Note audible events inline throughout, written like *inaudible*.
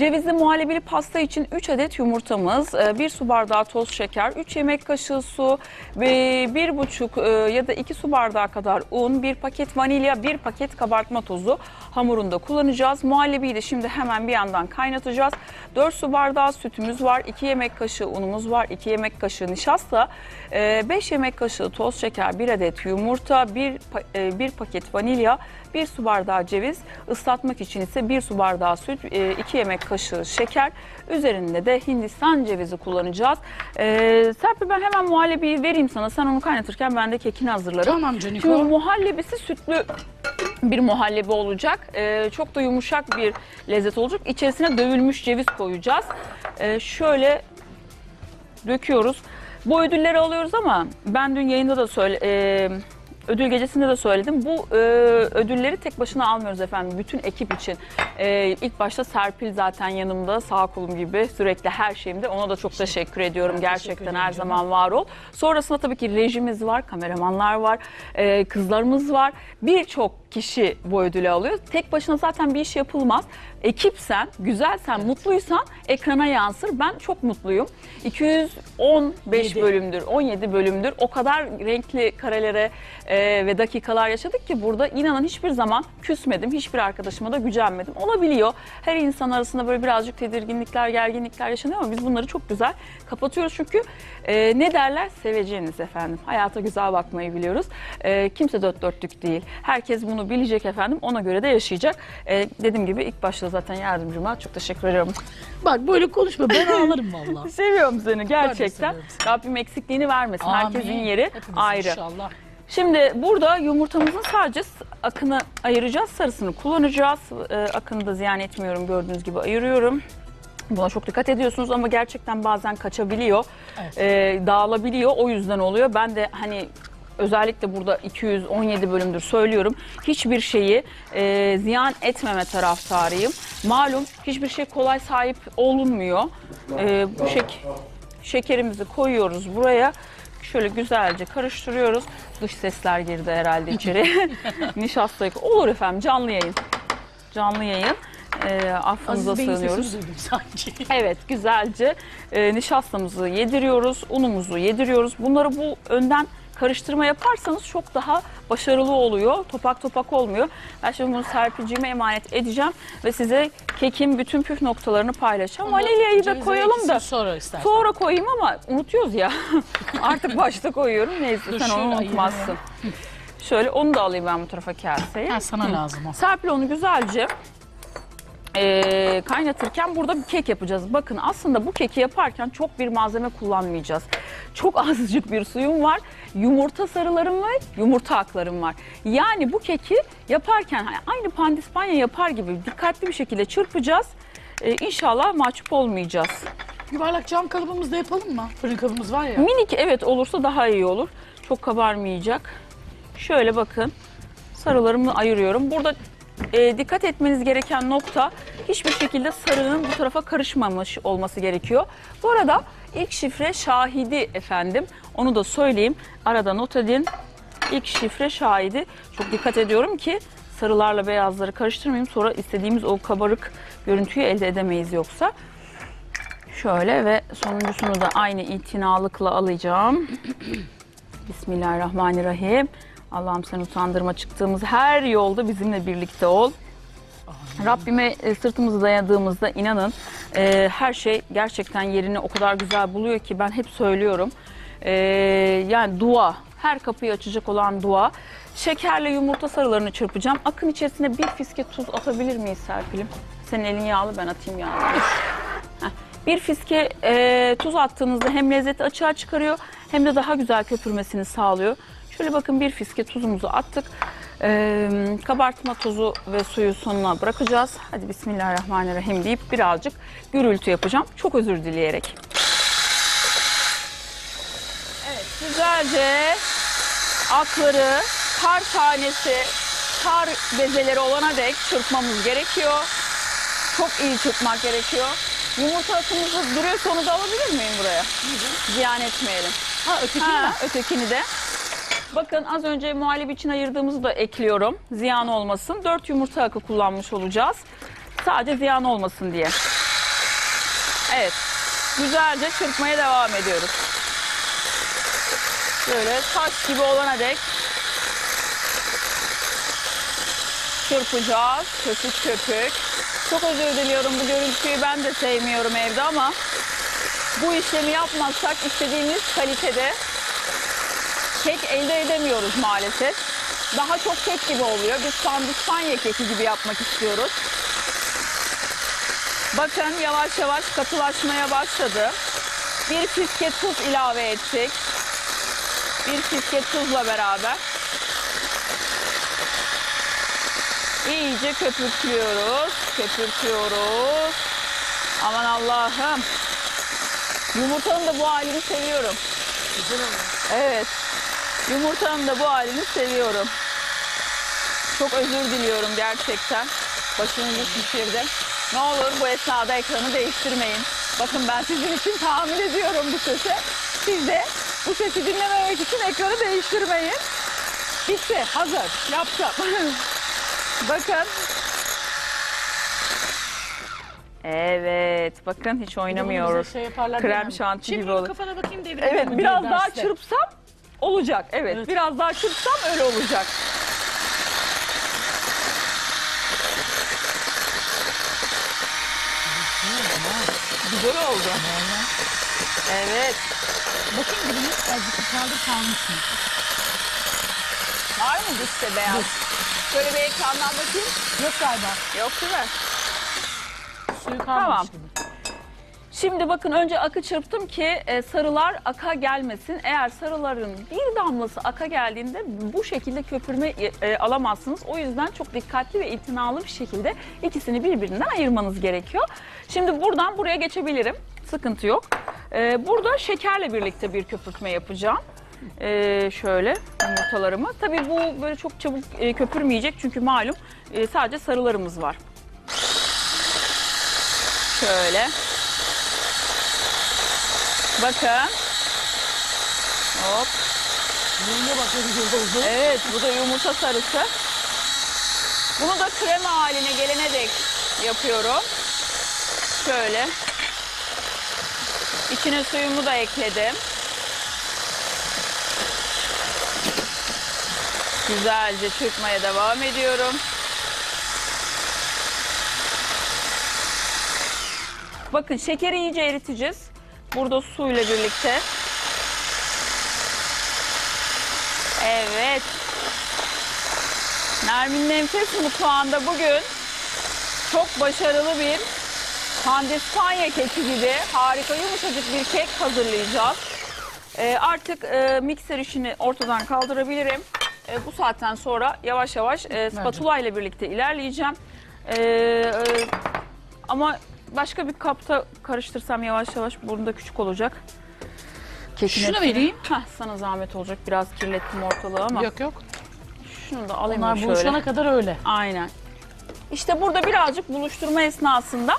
Cevizli muhallebili pasta için 3 adet yumurtamız, 1 su bardağı toz şeker, 3 yemek kaşığı su ve 1,5 e, ya da 2 su bardağı kadar un, 1 paket vanilya, 1 paket kabartma tozu hamurunda kullanacağız. Muhallebiyi de şimdi hemen bir yandan kaynatacağız. 4 su bardağı sütümüz var, 2 yemek kaşığı unumuz var, 2 yemek kaşığı nişasta, 5 yemek kaşığı toz şeker, 1 adet yumurta, 1, 1 paket vanilya, 1 su bardağı ceviz, ıslatmak için ise 1 su bardağı süt, 2 yemek kaşığı şeker, üzerinde de Hindistan cevizi kullanacağız. Ee, Serpil ben hemen muhallebiyi vereyim sana. Sen onu kaynatırken ben de kekini hazırlarım. Tamam Caniko. Şimdi muhallebisi sütlü bir muhallebi olacak. Ee, çok da yumuşak bir lezzet olacak. İçerisine dövülmüş ceviz koyacağız. Ee, şöyle döküyoruz. Bu ödülleri alıyoruz ama ben dün yayında da söyle e, ödül gecesinde de söyledim. Bu e, ödülleri tek başına almıyoruz efendim. Bütün ekip için. E, ilk başta Serpil zaten yanımda sağ kolum gibi sürekli her şeyimde. Ona da çok teşekkür ediyorum. Ben teşekkür Gerçekten ederim her canım. zaman var ol. Sonrasında tabii ki rejimiz var, kameramanlar var, e, kızlarımız var. Birçok kişi bu ödülü alıyor. Tek başına zaten bir iş yapılmaz. Ekipsen, güzelsen, mutluysan ekrana yansır. Ben çok mutluyum. 215 Yedi. bölümdür, 17 bölümdür. O kadar renkli karelere e, ve dakikalar yaşadık ki burada inanın hiçbir zaman küsmedim. Hiçbir arkadaşıma da gücenmedim. Olabiliyor. Her insan arasında böyle birazcık tedirginlikler, gerginlikler yaşanıyor ama biz bunları çok güzel kapatıyoruz. Çünkü e, ne derler? Seveceğiniz efendim. Hayata güzel bakmayı biliyoruz. E, kimse dört dörtlük değil. Herkes bunu bilecek efendim. Ona göre de yaşayacak. E, dediğim gibi ilk başta zaten yardımcıma çok teşekkür ediyorum. Bak böyle konuşma ben ağlarım vallahi. *laughs* Seviyorum seni gerçekten. Rabbim eksikliğini vermesin. Herkesin Amin. yeri Hepimiz ayrı. inşallah. Şimdi burada yumurtamızın sadece akını ayıracağız. Sarısını kullanacağız. Ee, akını da ziyan etmiyorum gördüğünüz gibi ayırıyorum. Buna çok dikkat ediyorsunuz ama gerçekten bazen kaçabiliyor. Evet. Ee, dağılabiliyor. O yüzden oluyor. Ben de hani özellikle burada 217 bölümdür söylüyorum. Hiçbir şeyi e, ziyan etmeme taraftarıyım. Malum hiçbir şey kolay sahip olunmuyor. Ee, bu şek şekerimizi koyuyoruz buraya. Şöyle güzelce karıştırıyoruz. Dış sesler girdi herhalde içeri. *laughs* Nişastayı olur efendim canlı yayın. Canlı yayın. Ee, affınıza Aziz sığınıyoruz. sanki. *laughs* Evet güzelce e, nişastamızı yediriyoruz, unumuzu yediriyoruz. Bunları bu önden karıştırma yaparsanız çok daha başarılı oluyor. Topak topak olmuyor. Ben şimdi bunu Serpil'cime emanet edeceğim ve size kekin bütün püf noktalarını paylaşacağım. Vanilyayı da koyalım da Sonra istersen. sonra koyayım ama unutuyoruz ya. *laughs* Artık başta koyuyorum. Neyse Dur, sen onu unutmazsın. Şöyle onu da alayım ben bu tarafa kaseye. Ha, sana lazım o. Serpil onu güzelce eee, kaynatırken burada bir kek yapacağız. Bakın aslında bu keki yaparken çok bir malzeme kullanmayacağız. Çok *laughs* azıcık bir suyum var. Yumurta sarılarım var, yumurta aklarım var. Yani bu keki yaparken hani aynı pandispanya yapar gibi dikkatli bir şekilde çırpacağız. Ee, inşallah mahcup olmayacağız. Yuvarlak cam kalıbımızda yapalım mı? Fırın kabımız var ya. Minik evet olursa daha iyi olur. Çok kabarmayacak. Şöyle bakın sarılarımı ayırıyorum. Burada e, dikkat etmeniz gereken nokta hiçbir şekilde sarının bu tarafa karışmamış olması gerekiyor. Bu arada ilk şifre şahidi efendim. Onu da söyleyeyim. Arada not edin. İlk şifre şahidi. Çok dikkat ediyorum ki sarılarla beyazları karıştırmayayım. Sonra istediğimiz o kabarık görüntüyü elde edemeyiz yoksa. Şöyle ve sonuncusunu da aynı itinalıkla alacağım. *clears throat* Bismillahirrahmanirrahim. Allah'ım sen utandırma çıktığımız her yolda bizimle birlikte ol. Rabbime e, sırtımızı dayadığımızda inanın e, her şey gerçekten yerini o kadar güzel buluyor ki ben hep söylüyorum. E, yani dua, her kapıyı açacak olan dua. Şekerle yumurta sarılarını çırpacağım. Akın içerisine bir fiske tuz atabilir miyiz Serpil'im? Senin elin yağlı ben atayım yağlı. Bir fiske e, tuz attığınızda hem lezzeti açığa çıkarıyor hem de daha güzel köpürmesini sağlıyor. Şöyle bakın bir fiske tuzumuzu attık. E, kabartma tozu ve suyu sonuna bırakacağız. Hadi Bismillahirrahmanirrahim deyip birazcık gürültü yapacağım. Çok özür dileyerek. Evet güzelce akları kar tanesi, kar bezeleri olana dek çırpmamız gerekiyor. Çok iyi çırpmak gerekiyor. Yumurta akımızı duruyorsa onu da alabilir miyim buraya? Ziyan etmeyelim. Ha öteki Ha, mi? ötekini de. Bakın az önce muhallebi için ayırdığımızı da ekliyorum. Ziyan olmasın. 4 yumurta akı kullanmış olacağız. Sadece ziyan olmasın diye. Evet. Güzelce çırpmaya devam ediyoruz. Böyle taş gibi olana dek çırpacağız. Köpük köpük. Çok özür diliyorum bu görüntüyü ben de sevmiyorum evde ama bu işlemi yapmazsak istediğimiz kalitede kek elde edemiyoruz maalesef. Daha çok kek gibi oluyor. Biz pandispanya keki gibi yapmak istiyoruz. Bakın yavaş yavaş katılaşmaya başladı. Bir fiske tuz ilave ettik. Bir fiske tuzla beraber. İyice köpürtüyoruz. Köpürtüyoruz. Aman Allah'ım. Yumurtanın da bu halini seviyorum. Güzel. Evet. Yumurtanın da bu halini seviyorum. Çok özür diliyorum gerçekten. Başınızı şişirdim. Ne olur bu esnada ekranı değiştirmeyin. Bakın ben sizin için tahammül ediyorum bu sesi. Siz de bu sesi dinlememek için ekranı değiştirmeyin. Bitti. Hazır. Yaptım. *laughs* Bakın. Evet. Bakın hiç oynamıyoruz. Şey Krem şanti Şimdi gibi olur. kafana bakayım devir. Evet biraz daha derste. çırpsam olacak. Evet, Evet. biraz daha çırpsam öyle olacak. Güzel oldu. Evet. Bakayım dibini azıcık kaldır kalmış mı? Var mı dişte beyaz? Şöyle bir ekrandan bakayım. Yok galiba. Yok değil mi? Suyu kalmamış Tamam. gibi. Şimdi bakın önce akı çırptım ki e, sarılar aka gelmesin. Eğer sarıların bir damlası aka geldiğinde bu şekilde köpürme e, e, alamazsınız. O yüzden çok dikkatli ve itinalı bir şekilde ikisini birbirinden ayırmanız gerekiyor. Şimdi buradan buraya geçebilirim. Sıkıntı yok. Burada şekerle birlikte bir köpürtme yapacağım. Şöyle yumurtalarımı. Tabii bu böyle çok çabuk köpürmeyecek çünkü malum sadece sarılarımız var. Şöyle. Bakın. Hop. Yenge bak ne güzel oldu. Evet bu da yumurta sarısı. Bunu da krema haline gelene dek yapıyorum. Şöyle. İçine suyumu da ekledim. Güzelce çırpmaya devam ediyorum. Bakın şekeri iyice eriteceğiz. Burada suyla birlikte. Evet. Nermin'in Enfes Mutfağı'nda bugün çok başarılı bir pandispanya keki gibi harika yumuşacık bir kek hazırlayacağız. Ee, artık e, mikser işini ortadan kaldırabilirim. E, bu saatten sonra yavaş yavaş e, spatula ile birlikte ilerleyeceğim. E, e, ama başka bir kapta karıştırsam yavaş yavaş burada küçük olacak. Kekin Şunu hepsini- vereyim. Heh, sana zahmet olacak. Biraz kirlettim ortalığı ama. Yok yok. Şunu da alayım Onlar şöyle. buluşana kadar öyle. Aynen. İşte burada birazcık buluşturma esnasında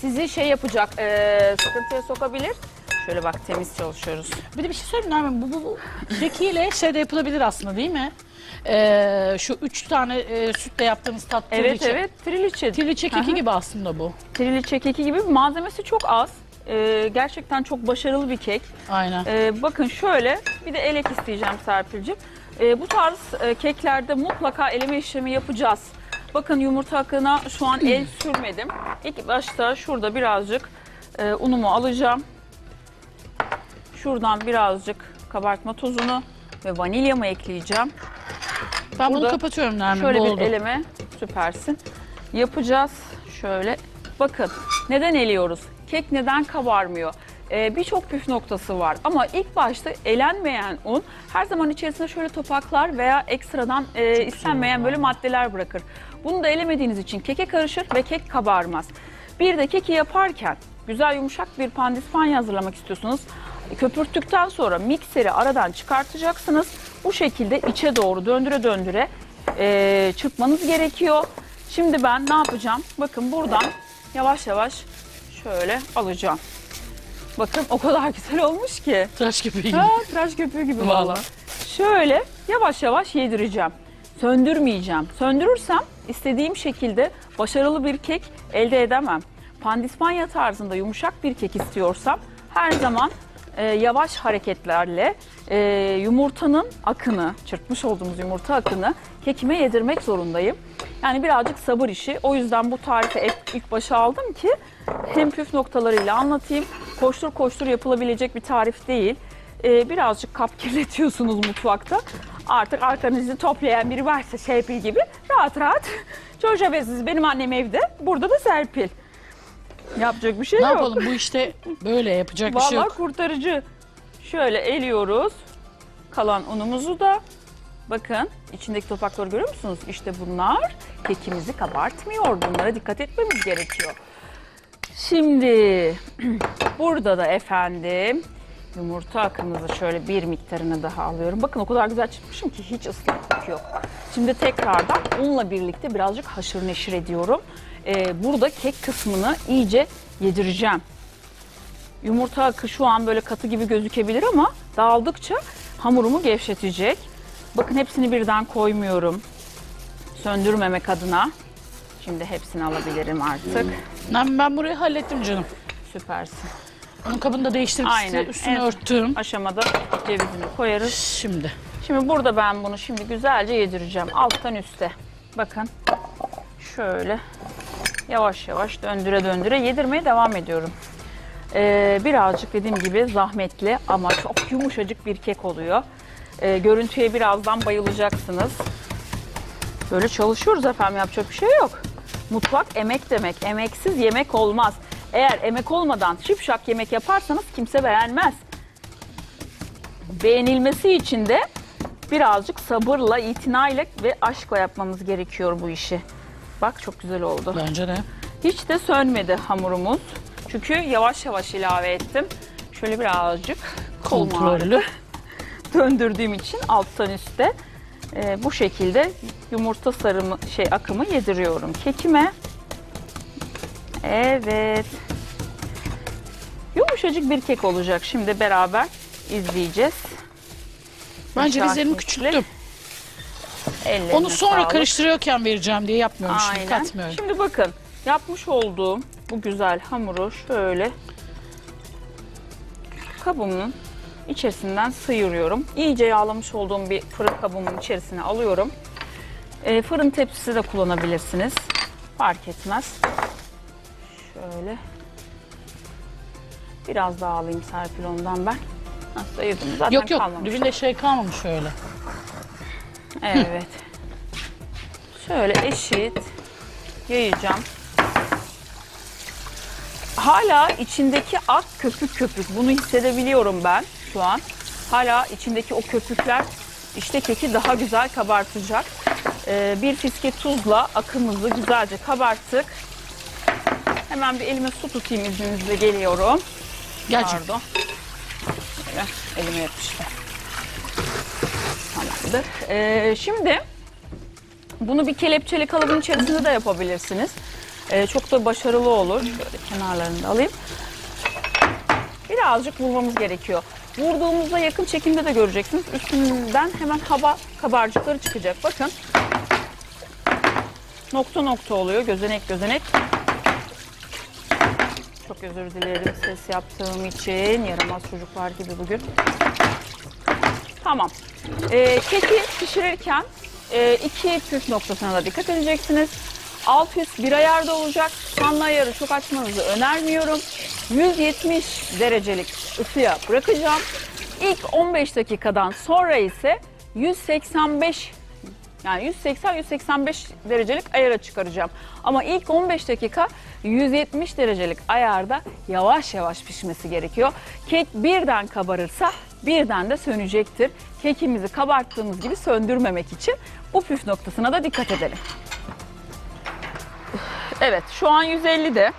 sizi şey yapacak, e, sıkıntıya sokabilir. Şöyle bak temiz çalışıyoruz. Bir de bir şey söyleyeyim Nermin. Bu, bu, bu şey de yapılabilir aslında değil mi? Ee, şu üç tane e, sütle yaptığımız tat Evet triliçe. evet triliçe. Triliçe Aha. keki gibi aslında bu. Triliçe keki gibi malzemesi çok az. E, gerçekten çok başarılı bir kek. Aynen. E, bakın şöyle bir de elek isteyeceğim Serpil'cim. E, bu tarz e, keklerde mutlaka eleme işlemi yapacağız. Bakın yumurta akına şu an el *clears throat* sürmedim. İlk başta şurada birazcık e, unumu alacağım. Şuradan birazcık kabartma tozunu ve vanilyamı ekleyeceğim. Ben bunu burada kapatıyorum Nermin. Şöyle bir oldu. eleme süpersin. Yapacağız şöyle. Bakın neden eliyoruz? Kek neden kabarmıyor? Ee, Birçok püf noktası var ama ilk başta elenmeyen un her zaman içerisinde şöyle topaklar veya ekstradan e, istenmeyen böyle maddeler bırakır. Bunu da elemediğiniz için keke karışır ve kek kabarmaz. Bir de keki yaparken güzel yumuşak bir pandispanya hazırlamak istiyorsunuz. Köpürttükten sonra mikseri aradan çıkartacaksınız. Bu şekilde içe doğru döndüre döndüre e, çırpmanız gerekiyor. Şimdi ben ne yapacağım? Bakın buradan yavaş yavaş şöyle alacağım. Bakın o kadar *laughs* güzel olmuş ki. Tıraş köpüğü gibi. Ha, tıraş köpüğü gibi valla. Şöyle yavaş yavaş yedireceğim. Söndürmeyeceğim. Söndürürsem istediğim şekilde başarılı bir kek elde edemem. pandispanya tarzında yumuşak bir kek istiyorsam her zaman e, yavaş hareketlerle e, yumurtanın akını, çırpmış olduğumuz yumurta akını kekime yedirmek zorundayım. Yani birazcık sabır işi. O yüzden bu tarifi ilk, başa aldım ki hem püf noktalarıyla anlatayım. Koştur koştur yapılabilecek bir tarif değil. E, birazcık kap *laughs* kirletiyorsunuz mutfakta. Artık arkanızı toplayan biri varsa Serpil gibi rahat rahat *laughs* çoğuşabilirsiniz. Benim annem evde, burada da Serpil. Yapacak bir şey Ne yok. yapalım bu işte böyle yapacak bir Vallahi şey yok. kurtarıcı. Şöyle eliyoruz. Kalan unumuzu da bakın içindeki topakları görüyor musunuz? İşte bunlar kekimizi kabartmıyor. Bunlara dikkat etmemiz gerekiyor. Şimdi *clears throat* burada da efendim yumurta akımızı şöyle bir miktarını daha alıyorum. Bakın o kadar güzel çıkmışım ki hiç ıslaklık yok. Şimdi tekrardan unla birlikte birazcık haşır neşir ediyorum. Ee, burada kek kısmını iyice yedireceğim. Yumurta akı şu an böyle katı gibi gözükebilir ama dağıldıkça hamurumu gevşetecek. Bakın hepsini birden koymuyorum. Söndürmemek adına. Şimdi hepsini alabilirim artık. Ben, ben burayı hallettim canım. Süpersin. Onun kabını da değiştirip Aynen. üstüne En- örttüm. Aşamada cevizini koyarız. Şimdi. Şimdi burada ben bunu şimdi güzelce yedireceğim. Alttan üste. Bakın. Şöyle yavaş yavaş döndüre döndüre yedirmeye devam ediyorum. Ee, birazcık dediğim gibi zahmetli ama çok yumuşacık bir kek oluyor. Ee, görüntüye birazdan bayılacaksınız. Böyle çalışıyoruz efendim yapacak bir şey yok. Mutfak emek demek. Emeksiz yemek olmaz. Eğer emek olmadan şipşak yemek yaparsanız kimse beğenmez. Beğenilmesi için de birazcık sabırla, itinayla ve aşkla yapmamız gerekiyor bu işi. Bak çok güzel oldu. Bence de. Hiç de sönmedi hamurumuz. Çünkü yavaş yavaş ilave ettim. Şöyle birazcık Kontrollü. *laughs* döndürdüğüm için alttan üste e, bu şekilde yumurta sarımı şey akımı yediriyorum kekime. Evet. Yumuşacık bir kek olacak. Şimdi beraber izleyeceğiz. Ben cevizlerimi küçülttüm. Ellerine Onu sonra sağlık. karıştırıyorken vereceğim diye yapmıyorum şimdi Aynen. katmıyorum. Şimdi bakın yapmış olduğum bu güzel hamuru şöyle kabımın içerisinden sıyırıyorum. İyice yağlamış olduğum bir fırın kabımın içerisine alıyorum. Ee, fırın tepsisi de kullanabilirsiniz. Fark etmez. Şöyle. Biraz daha alayım Serpil ondan ben. Nasıl ayırdım zaten Yok yok kalmamış. dibinde şey kalmamış öyle. Evet. Şöyle eşit yayacağım. Hala içindeki ak köpük köpük. Bunu hissedebiliyorum ben şu an. Hala içindeki o köpükler işte keki daha güzel kabartacak. Ee, bir fiske tuzla akımızı güzelce kabarttık. Hemen bir elime su tutayım izninizle geliyorum. Gerçekten. Pardon. Böyle elime yapıştı. Tamamdır. Ee, şimdi bunu bir kelepçeli kalıbın içerisinde de yapabilirsiniz. Ee, çok da başarılı olur. Şöyle kenarlarını da alayım. Birazcık vurmamız gerekiyor. Vurduğumuzda yakın çekimde de göreceksiniz. Üstünden hemen hava kabarcıkları çıkacak. Bakın. Nokta nokta oluyor. Gözenek gözenek. Çok özür dilerim ses yaptığım için. Yaramaz çocuklar gibi bugün. Tamam. Ee, keki pişirirken e, iki püf noktasına da dikkat edeceksiniz. Alt üst bir ayarda olacak. Fanlı ayarı çok açmanızı önermiyorum. 170 derecelik ısıya bırakacağım. İlk 15 dakikadan sonra ise 185 yani 180-185 derecelik ayara çıkaracağım. Ama ilk 15 dakika 170 derecelik ayarda yavaş yavaş pişmesi gerekiyor. Kek birden kabarırsa birden de sönecektir. Kekimizi kabarttığımız gibi söndürmemek için bu püf noktasına da dikkat edelim. Evet şu an 150'de.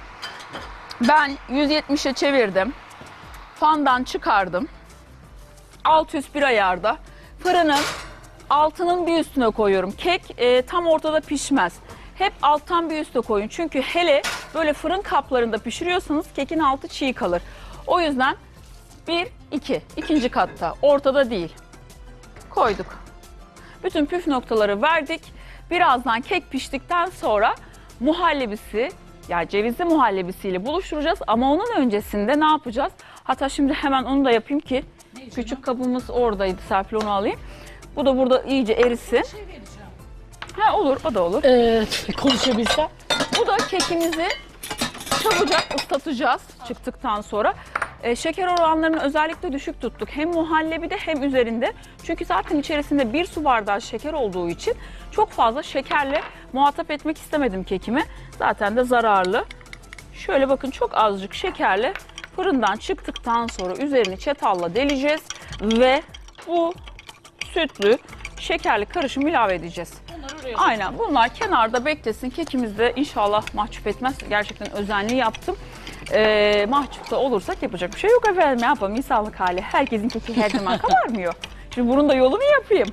Ben 170'e çevirdim. Fandan çıkardım. Alt üst bir ayarda. Fırının altının bir üstüne koyuyorum. Kek e, tam ortada pişmez. Hep alttan bir üste koyun. Çünkü hele böyle fırın kaplarında pişiriyorsanız kekin altı çiğ kalır. O yüzden bir, iki, ikinci katta ortada değil. Koyduk. Bütün püf noktaları verdik. Birazdan kek piştikten sonra muhallebisi yani cevizli muhallebisiyle buluşturacağız ama onun öncesinde ne yapacağız? Hatta şimdi hemen onu da yapayım ki küçük kabımız oradaydı Serpil onu alayım. Bu da burada iyice erisin. Ha olur o da olur. Ee, konuşabilsem. Bu da kekimizi çabucak ıslatacağız çıktıktan sonra. E, şeker oranlarını özellikle düşük tuttuk. Hem muhallebide hem üzerinde. Çünkü zaten içerisinde bir su bardağı şeker olduğu için çok fazla şekerle muhatap etmek istemedim kekimi. Zaten de zararlı. Şöyle bakın çok azıcık şekerle fırından çıktıktan sonra üzerini çatalla deleceğiz ve bu sütlü şekerli karışım ilave edeceğiz. Bunları oraya Aynen bunlar kenarda beklesin. Kekimiz de inşallah mahcup etmez. Gerçekten özenli yaptım. Ee, mahcup da olursak yapacak bir şey yok efendim. Ne yapalım insanlık hali. Herkesin keki her zaman *laughs* kabarmıyor. Şimdi bunun da yolunu yapayım.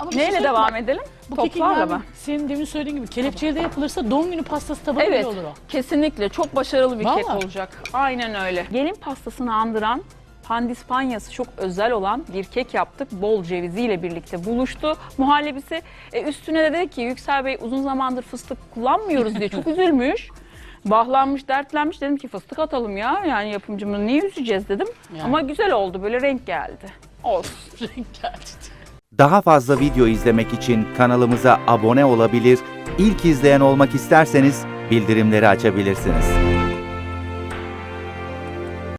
Ama bir şey Neyle söyleyeyim devam mi? edelim? Bu kekin Toplarla yani mı? senin demin söylediğin gibi kelepçeli de yapılırsa doğum günü pastası tabağı Evet, olur o. kesinlikle çok başarılı bir kek Vallahi. olacak. Aynen öyle. Gelin pastasını andıran pandispanyası çok özel olan bir kek yaptık. Bol ceviziyle birlikte buluştu. Muhallebisi e, üstüne de dedi ki Yüksel Bey uzun zamandır fıstık kullanmıyoruz diye çok *laughs* üzülmüş. Bahlanmış, dertlenmiş. Dedim ki fıstık atalım ya. Yani yapımcımı niye üzeceğiz dedim. Yani. Ama güzel oldu. Böyle renk geldi. Olsun. *laughs* Renk geldi. Daha fazla video izlemek için kanalımıza abone olabilir, ilk izleyen olmak isterseniz bildirimleri açabilirsiniz.